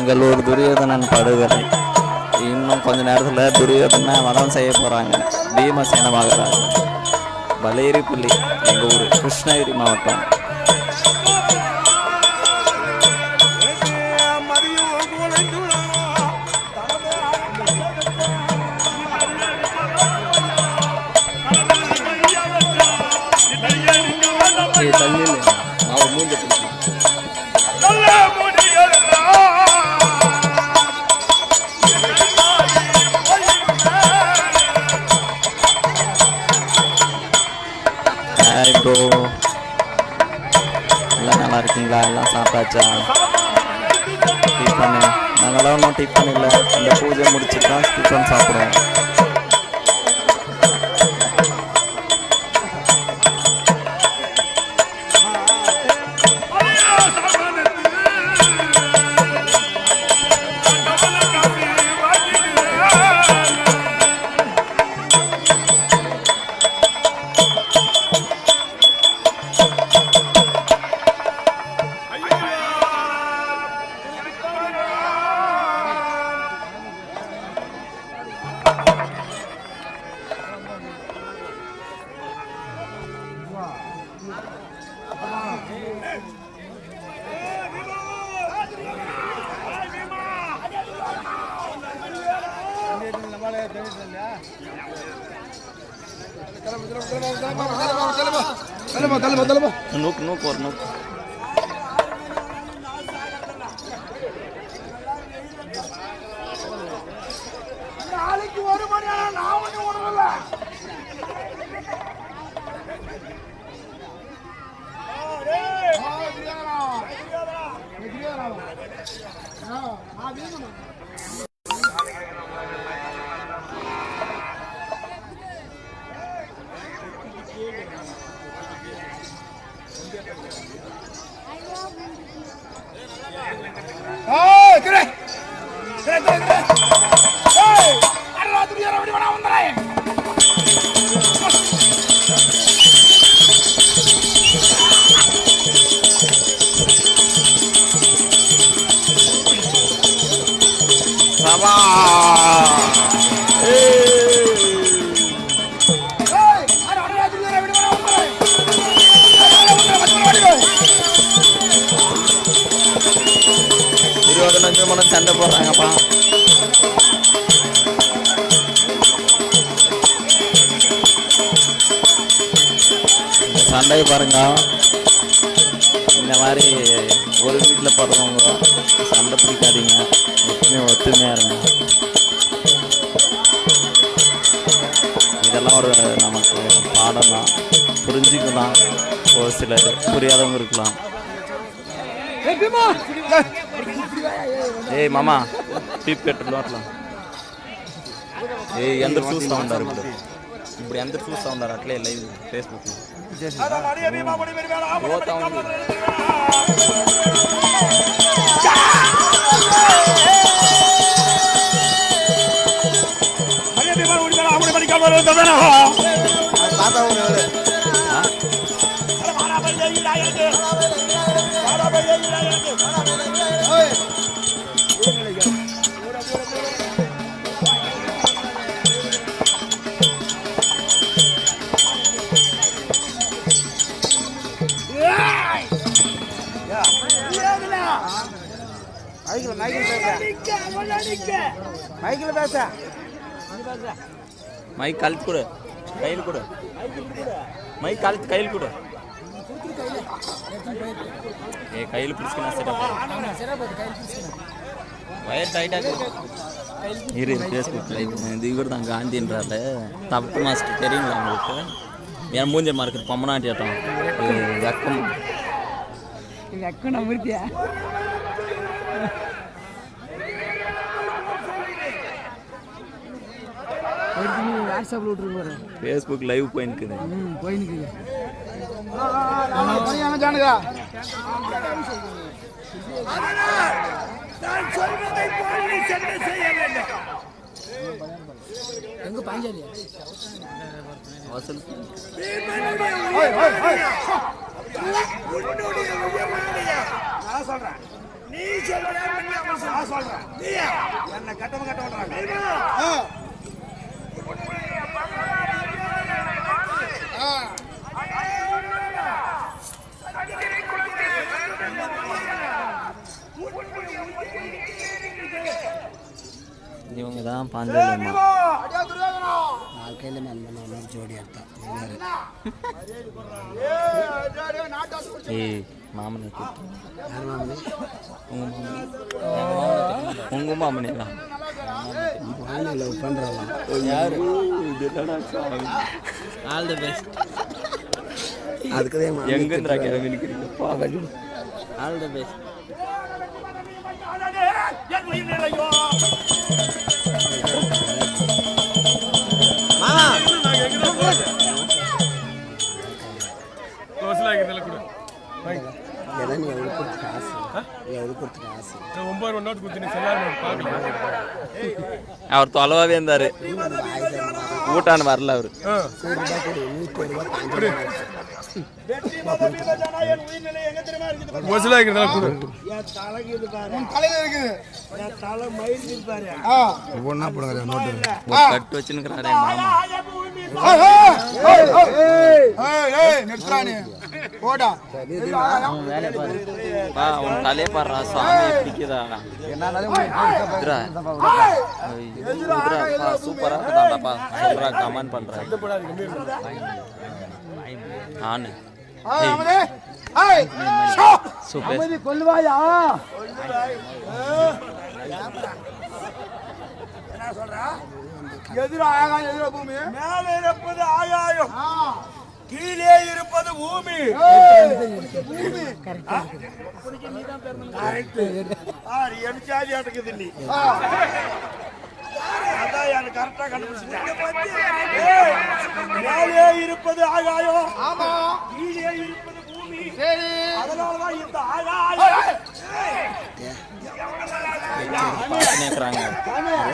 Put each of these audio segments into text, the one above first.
எங்களூர் துரியோதனன் படுகொலை. இன்னும் கொஞ்ச நேரத்தில் துரியோதனை வதம் செய்ய போகிறாங்க பீமசேன மகாராஜ் பலேரி புள்ளி எங்கள் ஊர். கிருஷ்ணகிரி மாவட்டம். தள்ளி அவர் ஆச்சா டிஃபனு நாங்களாம் ஒன்றும் டிஃபன் இல்லை இந்த பூஜை முடிச்சுட்டு தான் டிஃபன் சாப்பிடுவோம் நூக்கு நூக்கு ஒரு நூக்கு நாளைக்கு ஒரு மணி நான் ஒண்ணு உணரல. கூட சண்டை போடுறாங்கப்பா. சண்டையை பாருங்க. இந்த மாதிரி ஒரு வீட்டில் பிறந்தவங்க சண்டை பிடிக்காதீங்க. எப்பவுமே ஒத்துமையாக இருங்க. இதெல்லாம் ஒரு நமக்கு பாடம் தான் புரிஞ்சுக்கலாம். ஒரு சிலர் புரியாதவங்க இருக்கலாம். ఏయ్ మామా పీప్ పెట్టడు అట్లా ఏ అందరు చూస్తూ ఉన్నారు ఇప్పుడు ఇప్పుడు అందరు చూస్తూ ఉన్నారు అట్లే లైవ్ ఫేస్బుక్ పోతా ఉంది மைக்கில் பேச. மைக் கழுத்து கொடு. கையில் கொடு. மைக் கழுத்து கையில் கொடு. ஏ கையில் பிடிச்சிக்கணும் வயர் டைட்டாக இரு ஃபேஸ்புக் லைவ் இது இவர் தான் காந்தின்றாரு. தப்பு மாஸ்டர் தெரியுங்களா உங்களுக்கு? என் மூஞ்ச மார்க்கு பொம்மநாட்டியாட்டம் இது வெக்கம். வெக்கம் நம்ம இருக்கியா வாட்ஸ்அப்பில் விட்டுருக்கு ஃபேஸ்புக் லைவ் போயிருக்குது ம் போயினுக்கு ஜானுகா அதனால் நான் சொல்வதை போல் நீ எங்கே பாஞ்சாலியா வசூல்? நான் சொல்றேன். நீ. நான் சொல்றேன். என்ன கட்டவ கட்டவன்றாங்க இவங்க தான் பாஞ்சாலி அம்மா. நாலு கையில் மேலே ஜோடி எடுத்தான் ஏய் மாமனை கூப்பிட்டு. யார் மாமனி? உங்க மாமனே. தான் வாங்க லவ் பண்ணுறாங்க யாரு ஆல் தி பெஸ்ட் அதுக்குதான் எங்கன்றா கிளம்பி நிக்கிறீங்க ஆல் தி பெஸ்ட் அவர் தொலைவாவே இருந்தாரு. இது வரல அவரு. தலையில இருக்குது போடுங்க நோட்டு கட்டு மாமா ஆய பூமி பா உன் தலையை பாடுறா சாமி பிடிக்குதா இதுடா. ஐயோ, இதுடா, சூப்பரா இருக்குதாடாப்பா சொல்றா கமெண்ட் பண்றேன் ஆனு சூப்பர் கொல்லுவாயா மேலே இருப்பது ஆகாயம் கீழே இருப்பது பூமி. ஆறு எரிச்சாதி அடக்குது நீ மேலே இருப்பது ஆகாயம். ஆமா. கீழே இருப்பது பூமி. அதனாலதான் இந்த ஆகாயம்.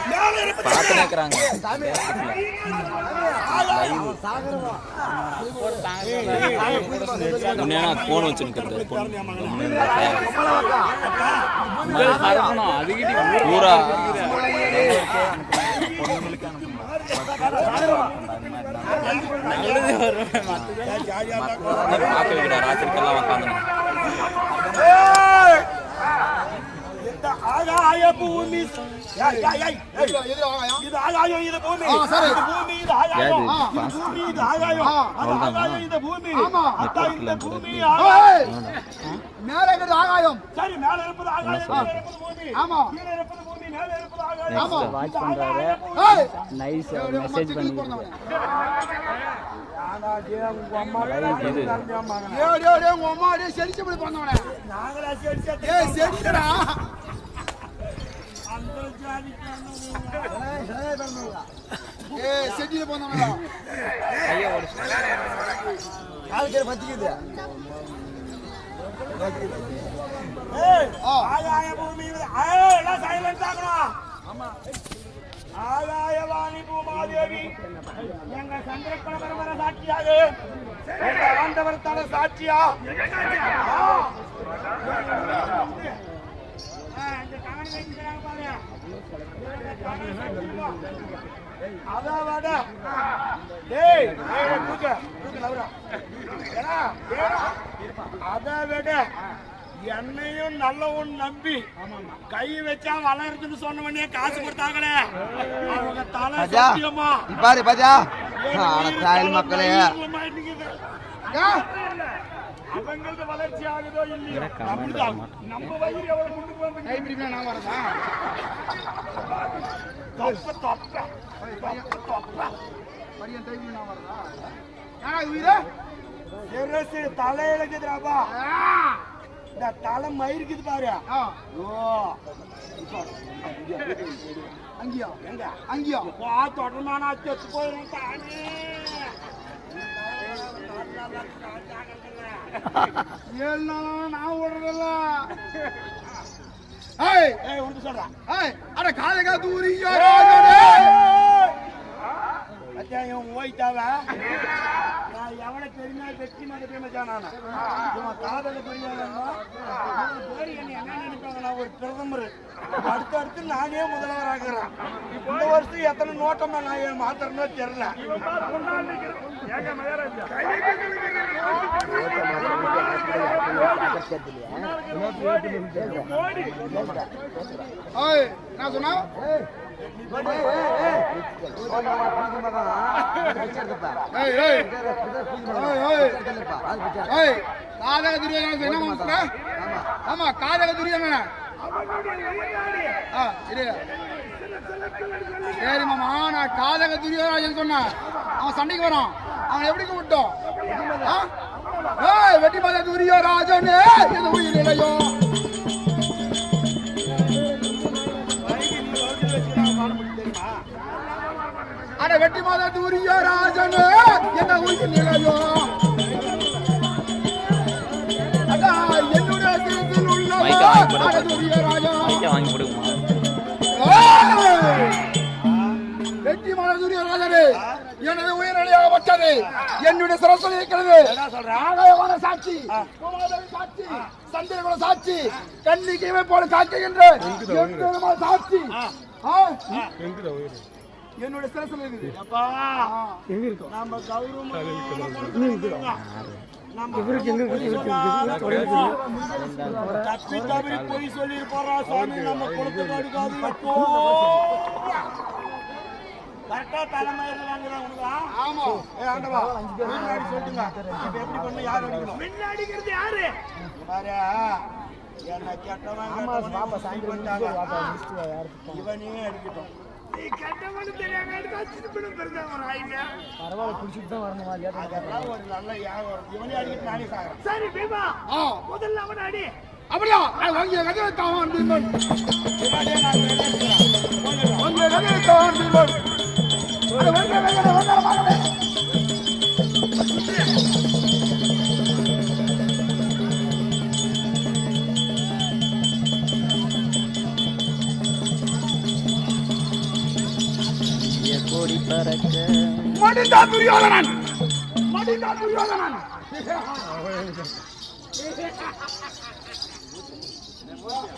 பார்த்து இருப்பது பார்த்து நேக்குறாங்க உன்னையா போன் வச்சுருக்கிறது பூரா. பார்க்க வைக்கடா ராத்திரிக்கெல்லாம் உட்காந்து பூமி. இது ஆகாயம் இது பூமி. இது பூமி இது ஆகாயம். யாரு? இது பூமி இது ஆகாயம். அது அவ்வளவுதானா? ஆகாயம் இது பூமி. அதான் இந்த பூமி மேலே இருக்கிறது ஆகாயம். சரி மேல இருப்பது ஆகாயம் பூமி. ஆமா. கீழே இருப்பது பூமி மேல இருப்பது ஆகாயம். ஆமா. இந்த ஆகாய பூமி. நைஸ் மெசேஜ் பண்ணி இது. நாங்களா சரி, சரி. பூமி இது- ஏய், எல்லாம் silent ஆகணும். ஆகாயவாணி பூமாதேவி எங்க சந்திரகுல பரம்பரை சாட்சியாக எங்க ஆண்டவர் சாட்சியா இந்த கவனம் பாருங்க. அதை விட. என்னையும் நல்லவன் நம்பி கை வச்சா வளருதுன்னு சொன்ன உடனே காசு கொடுத்தாங்களே. அவங்க தலை. சத்தியமா? பாரு பாஜா. மக்களே. அவங்களது வளர்ச்சி ஆகுதோ இல்லையோ. நம்ம வயிறு எவ்வளவு முன்னுக்கு வந்து நான் வரதா தொப்ப தொப்ப. தொப்ப தொப்ப. பையன் நான் வரதா யாரா உயிரே. சிரசு தலை இழக்குதுடாப்பா இந்த தலை மயிருக்குது பாரு. ஆ. ஓ. அங்கேயா? எங்க? அங்கேயா? வா தொடர்மானா செத்து போயிடும் தானே. ஏழு நாளா நான் ஓடுறதில்ல ஏய்! ஏய் உனக்கு சொல்றேன். ஏய் அட காலகா இவன் ஓய்த்தாவ நான் எவனை தெரியுமா வெற்றி மாதிரி பெருமைச்சானா நான் இவன் காதல பெரியாளன்னா இவன் என்ன என்ன நினைப்பாங்க? நான் ஒரு பிரதமர். அடுத்து அடுத்து நானே முதல்வர் ஆகிறேன். இந்த வருஷம் எத்தனை நோட்டமா நான் ஏன் மாத்திரனோ தெரியல. நான் சொன்னா? ஏய் காதக துரியோதனன் என்ன ஆமா காதக துரியோதனன் ஆ இரு சரி மாமா நான் காதக துரியோதனன் சொன்னேன் அவன் சண்டைக்கு வரான் அவன் எப்படி கூப்பிட்டோம் ஆ? ஏய் வெட்டி மாத துரியோராஜனே இது உயிர் வெட்டி மாத துரியோராஜனே என்ன உயிர் நிலையோ? என்னுடைய வாங்கி வெற்றி ராஜனே எனது பட்டது என்னுடைய சரஸ்வதி இருக்கிறது. ஆகாயமான சாட்சி சாட்சி சந்திரகுல சாட்சி கன்னிக்கைவை போல எம்பெருமாள் சாட்சி. ஆ? என்னுடைய சிரசில் இருக்குது அப்பா. நம்ம கௌரவமா பொய் சொல்லாத தப்பி தவறி பொய் சொல்லி போறா சுவாமி நம்ம கொடுத்து அடுக்காது எப்போ கரெக்டா உனக்கு? ஆமா. ஏ ஆண்டவா. முன்னாடி சொல்லுங்க இப்ப எப்படி பண்ண? யார் அடிக்கணும்? முன்ன அடிக்கிறது யாரு? பாரு. என்ன கெட்டவன் இவனே அடிக்கட்டும் போயிடும் பெருந்தவன் ஆயிங்க அதெல்லாம் ஒரு நல்ல யாகம். இவனே அடிக்கிட்டு நானே சாகிறேன். சரி பீமா. முதல்ல அவனை அடி. அப்படியா? வாங்கிய கதை தான் பீமன் பின்னாடியே நான் வெளியே இருக்கிறேன். வாங்கிய கதை தான் பீமன் துரியோதனன்! மடிந்தா துரியோதனன்! என்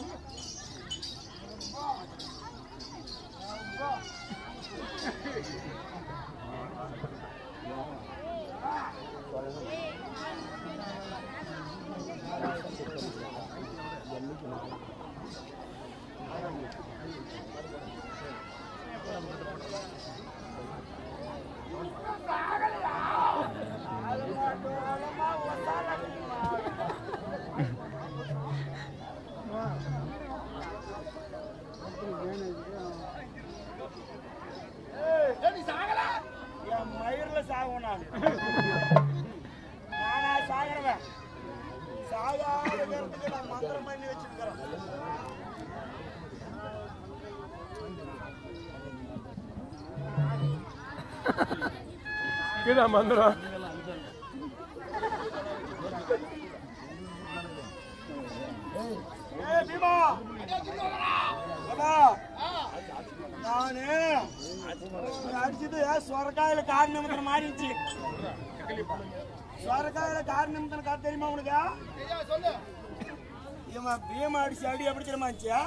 ஏய், வந்துடும் அடிச்சது சொரக்காயில கார் நிமித்தம் மாதிரி சொரக்காயில கார் நிமித்தம் கார் தெரியுமா உனக்கு இவன் பீமா அடிச்சு அடி எப்படி தெரியுமா இருந்துச்சு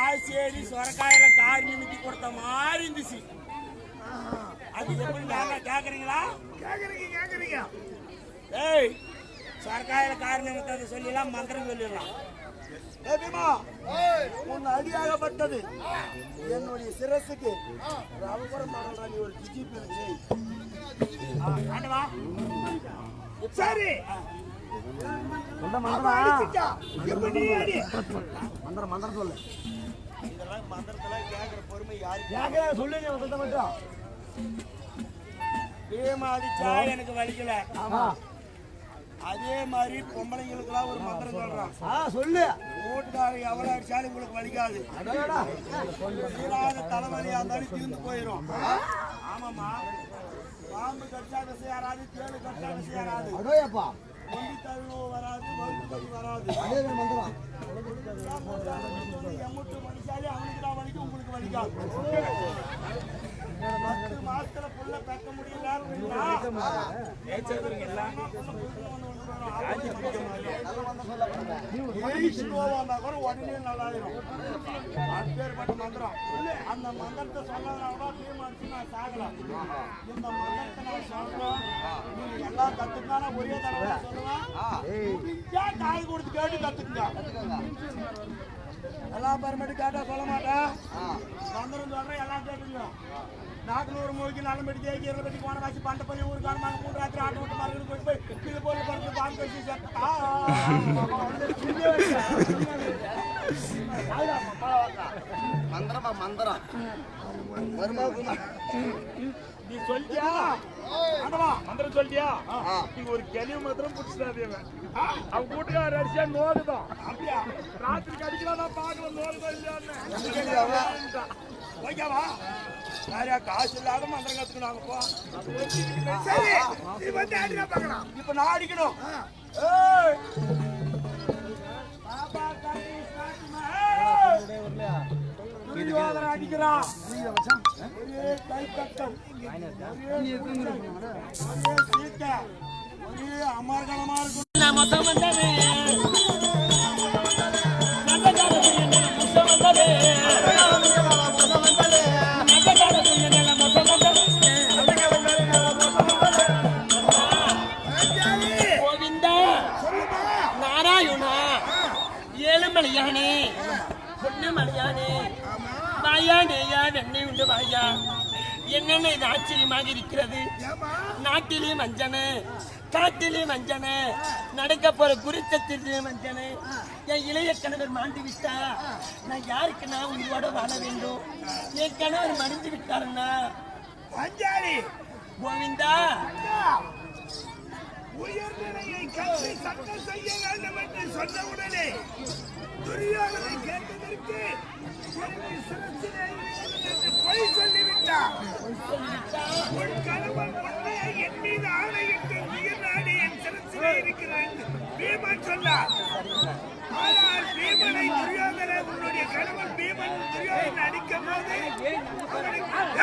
ஆசேரி சொரக்காயில கார் நிமித்தி கொடுத்த மாதிரி இருந்துச்சு அது எப்படி கேக்குறீங்களா? கேக்குறீங்க கேக்குறீங்க. ஏய் சர்க்கார காரணத்தை சொல்லிடலாம் மந்திரம் சொல்லிடலாம். உன் அடியாகப்பட்டது என்னுடைய சிரசுக்கு. மாடல்ரா நீ ஒரு டிஜிபி சரி? மந்திரம்? மந்திரம் சொல்லு. இதெல்லாம் மந்திரத்தெல்லாம் கேட்கிற பொறுமை யாரு சொல்லுங்க சொல்ல மட்டும் பீமா அடிச்சா எனக்கு வலிக்கல. ஆமா. அதே மாதிரி பொம்பளைங்களுக்கெல்லாம் ஒரு மந்திரம் சொல்றான். சொல்லு. வீட்டுக்காரர் எவ்வளவு அடிச்சாலும் உங்களுக்கு வலிக்காது. தலைவலியா இருந்தாலும் தீர்ந்து போயிடும் ஆமாமா பாம்பு கடிச்சா விஷயாராது தேடு கடிச்சா விஷயாராது அடோயப்பா. ஒண்டி தழுவு வராது வகுப்பு கடி வராது. எம்முட்டு வலிச்சாலே அவனுக்கு தான் வலிக்கும் உங்களுக்கு வலிக்காது. உடனே நல்லாயிரும் அப்பேற்பட்ட மந்திரம் அந்த மந்திரத்தை சொன்னதுனால தீர்மானிச்சு நான் சாகலாம் இந்த மந்திரத்தை நான் சொல்றேன் நீங்க எல்லாம் கத்துக்கான ஒரே தடவை சொல்லுவேன் காய் கொடுத்து கேட்டு கத்துக்குங்க எல்லாம் பரமட்டு கேட்டா சொல்ல மாட்டேன் மந்திரம் சொல்றேன் எல்லாம் கேட்டுங்க நாகனூர் மூழ்கி பெட்டி தேக்கி பெட்டி போன வாசி பண்ட பண்ணி ஊருக்கான காணமாக மூணு ராத்திரி ஆட்டு விட்டு மருந்து போய் போய் இது போல படுத்து பாம்பு கட்சி செத்தா மந்திரமா மந்திரம் வருமா நீ சொல்லியா ஆண்டவா மந்திரம் சொல்லியா நீ ஒரு கெளிய மாத்திரம் புடிச்சிடாதே அவன் கூட்டுக்கார அரிசியா நோடுதான் அப்படியா ராத்திரி கடிக்கலாம் பாக்கலாம் பார்க்கல நோடுதான் இல்லையான்னு ஓகேவா? நிறையா காசு இல்லாத மந்திரம் கத்துக்கணும் இப்ப நான் அடிக்கணும். அடிக்கிறான். ஒரே கை கட்டம் ஒரே அமர்கலமா இருக்கும் ஏழுமலையானே பொன்னமலையானே வாயானேயா வெண்ணெய் உண்டு வாயா என்னென்ன இது ஆச்சரியமாக இருக்கிறது நாட்டிலே மஞ்சனு காட்டிலே மஞ்சனு நடக்க போற குறித்தத்திலே மஞ்சனு என் இளைய கணவர் மாண்டு விட்டா நான் யாருக்கு நான் உயிரோட வாழ வேண்டும் என் கணவர் மடிந்து விட்டாருன்னா கோவிந்தா உயர்நிலையை கல்வி சட்டம் செய்ய வேண்டும் என்று சொன்னவுடனே துரியோதனை கேட்டதற்கு எனக்கு சிரசிலே இருக்கிறது பொய் சொல்லிவிட்டார். உன் கணவன் உன்னையை என் மீது ஆணையிட்டு உயிர் நாடி என் சிரசிலே இருக்கிறது பீமன் சொன்னார். ஆனால் பீமனை துரியோதனை உன்னுடைய கணவன் பீமன் துரியோதனை அடிக்கும் போது அவனுக்கு-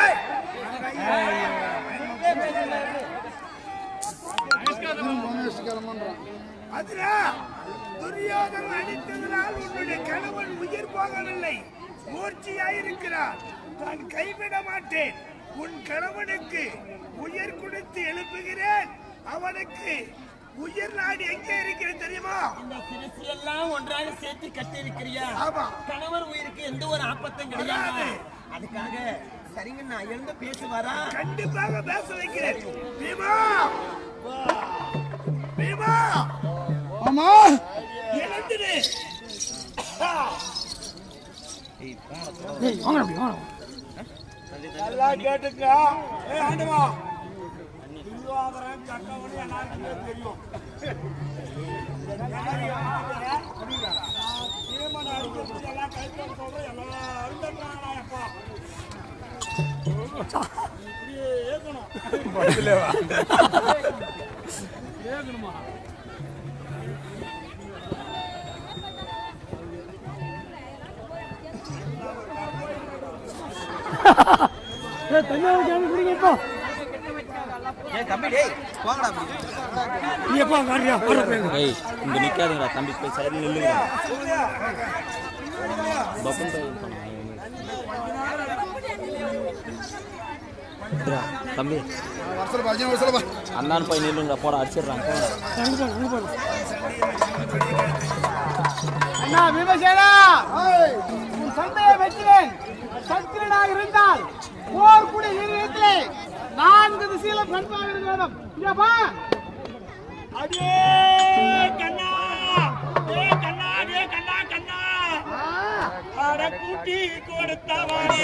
அதுரா துரியோதன் அடித்ததனால் உன்னுடைய கணவன் உயிர் போகவில்லை. மூர்ச்சியாயிருக்கிறார். நான் கைவிட மாட்டேன். உன் கணவனுக்கு உயிர் கொடுத்து எழுப்புகிறேன். அவனுக்கு உயிர் நாடு எங்கே இருக்கிறது தெரியுமா? இந்த சிறுசியெல்லாம் ஒன்றாக சேர்த்து கட்டி இருக்கிறியா ஆமா. கணவர் உயிருக்கு எந்த ஒரு ஆபத்தும் கிடையாது. அதுக்காக சரிங்க நான் எழுந்து பேசுவாரா கண்டிப்பாக பேச வைக்கிறேன். பீமா! பீமா! ஆமா எழுந்துடு நல்லா கேட்டுக்க. ஏ ஆண்டவா. தெரியும். கைத்தோடு சொல்றேன். எல்லாரும் தட்டுறாங்கடா இங்க நிக்காதுங்கடா தம்பி போய் சைடில் நில்லுங்க போய் தம்பி. வருஷம் அர்ஜுன் வருஷம் அண்ணான்னு போய் நில்லுங்க போட. அடிச்சிடுறாங்க அண்ணா விமசேனா உன் சந்தையை வெற்றினேன் சத்திரனாக இருந்தால் போர்க்குடி நிலையத்திலே நான்கு திசையில பெண்பாக இருக்க வேண்டும். இங்க பா. அடே கண்ணா. ஏ கண்ணா அடே கண்ணா கண்ணா. அட கூட்டி கொடுத்தவனே.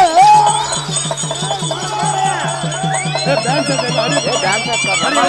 கட்டி கொடுத்தவனா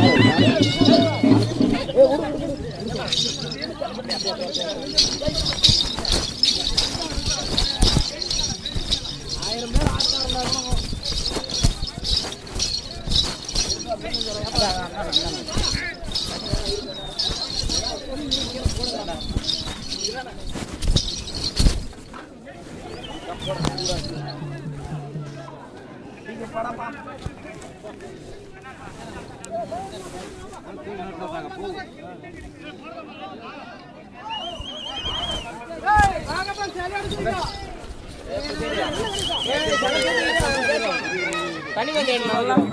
குட்டி கொடுத்தவன கட்டி கொடுத்தாயடா Em 了